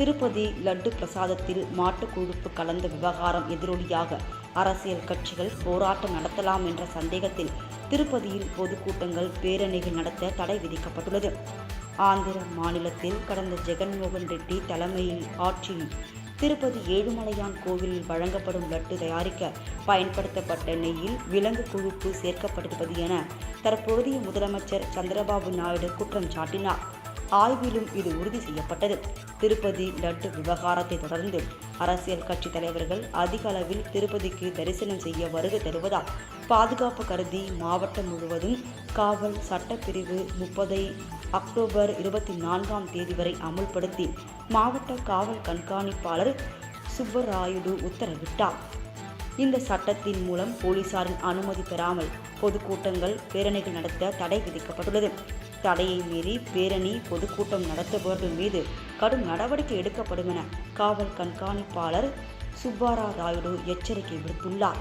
திருப்பதி லட்டு பிரசாதத்தில் மாட்டு கொழுப்பு கலந்த விவகாரம் எதிரொலியாக அரசியல் கட்சிகள் போராட்டம் நடத்தலாம் என்ற சந்தேகத்தில் திருப்பதியில் பொதுக்கூட்டங்கள் பேரணிகள் நடத்த தடை விதிக்கப்பட்டுள்ளது. ஆந்திர மாநிலத்தில் கடந்த ஜெகன்மோகன் ரெட்டி தலைமையில் ஆட்சியில் திருப்பதி ஏழுமலையான் கோவிலில் வழங்கப்படும் லட்டு தயாரிக்க பயன்படுத்தப்பட்ட நெய்யில் விலங்கு கொழுப்பு சேர்க்கப்பட்டிருப்பது என தற்போதைய முதலமைச்சர் சந்திரபாபு நாயுடு குற்றம் சாட்டினார். ஆய்விலும் இது உறுதி செய்யப்பட்டது. திருப்பதி லட்டு விவகாரத்தை தொடர்ந்து அரசியல் கட்சி தலைவர்கள் அதிக அளவில் திருப்பதிக்கு தரிசனம் செய்ய வருகை தருவதால் பாதுகாப்பு கருதி மாவட்டம் முழுவதும் காவல் சட்டப்பிரிவு முப்பதை அக்டோபர் இருபத்தி நான்காம் தேதி வரை அமுல்படுத்தி மாவட்ட காவல் கண்காணிப்பாளர் சுப்பராயுடு உத்தரவிட்டார். இந்த சட்டத்தின் மூலம் போலீசாரின் அனுமதி பெறாமல் பொதுக்கூட்டங்கள் பேரணிகள் நடத்த தடை விதிக்கப்பட்டுள்ளது. தடையை மீறி பேரணி பொதுக்கூட்டம் நடத்துபவர்கள் மீது கடும் நடவடிக்கை எடுக்கப்படும் என காவல் கண்காணிப்பாளர் சுப்பாரா ராயுடு எச்சரிக்கை விடுத்துள்ளார்.